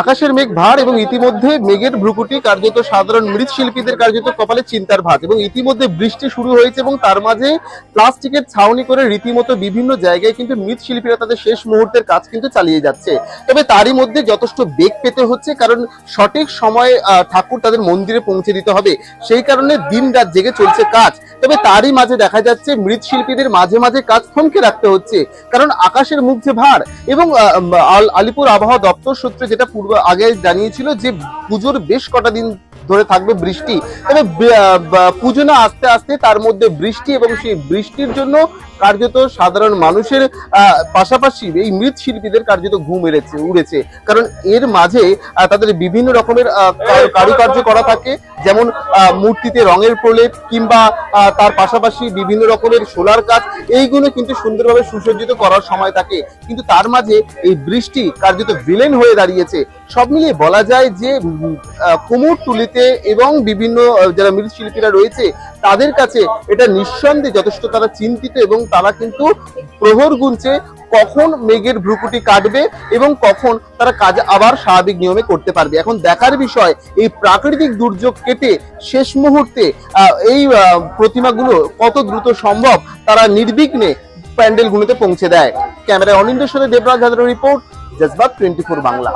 আকাশের মেঘ ভার এবং ইতিমধ্যে মেঘের ভ্রুকুটি কার্যত সাধারণ মৃৎশিল্পীদের কার্যত কপালে চিন্তার ভাত এবং ইতিমধ্যে বৃষ্টি শুরু হয়েছে এবং তার মাঝে প্লাস্টিকের ছাউনি করে রীতিমতো বিভিন্ন জায়গায় কিন্তু মৃৎশিল্পীরা তাদের শেষ মুহূর্তের কাজ কিন্তু চালিয়ে যাচ্ছে। তবে তারই মধ্যে যথেষ্ট বেগ পেতে হচ্ছে কারণ সঠিক সময়ে ঠাকুর তাদের মন্দিরে পৌঁছে দিতে হবে। সেই কারণে দিন রাত জেগে চলছে কাজ। তবে তারই মাঝে দেখা যাচ্ছে মৃৎশিল্পীদের মাঝে মাঝে কাজ থমকে রাখতে হচ্ছে। কারণ আকাশের মুখ যে ভার এবং আলিপুর আবহাওয়া দপ্তর সূত্রে যেটা পূর্ব আগে জানিয়েছিল যে পুজোর বেশ কটা দিন ধরে থাকবে বৃষ্টি। তবে পুজো না আস্তে আস্তে তার মধ্যে বৃষ্টি এবং সেই বৃষ্টির জন্য কার্যত সাধারণ মানুষের পাশাপাশি এই মৃৎশিল্পীদের কার্যত ঘুম এড়েছে উড়েছে। কারণ এর মাঝে তাদের বিভিন্ন রকমের কারুকার্য করা থাকে। যেমন মূর্তিতে রঙের প্রলেপ কিংবা তার পাশাপাশি বিভিন্ন রকমের সোলার কাজ। এইগুলো কিন্তু সুন্দরভাবে সুসজ্জিত করার সময় থাকে। কিন্তু তার মাঝে এই বৃষ্টি কার্যত ভিলেন হয়ে দাঁড়িয়েছে। সব মিলিয়ে বলা যায় যে উম, তুলিতে এবং বিভিন্ন যারা মৃৎশিল্পীরা রয়েছে তাদের কাছে এটা নিঃসন্দেহে যথেষ্ট। তারা চিন্তিত এবং তারা কিন্তু প্রহর গুনছে কখন মেঘের ভ্রুকুটি কাটবে এবং কখন তারা কাজ আবার স্বাভাবিক নিয়মে করতে পারবে। এখন দেখার বিষয় এই প্রাকৃতিক দুর্যোগ কেটে শেষ মুহূর্তে এই প্রতিমাগুলো কত দ্রুত সম্ভব? তারা নির্বিঘ্নে প্যান্ডেলগুলোতে পৌঁছে দেয়। ক্যামেরায় অনিন্দের সাথে দেবরাজ হাজারের report Jazbaat twenty four Bangla.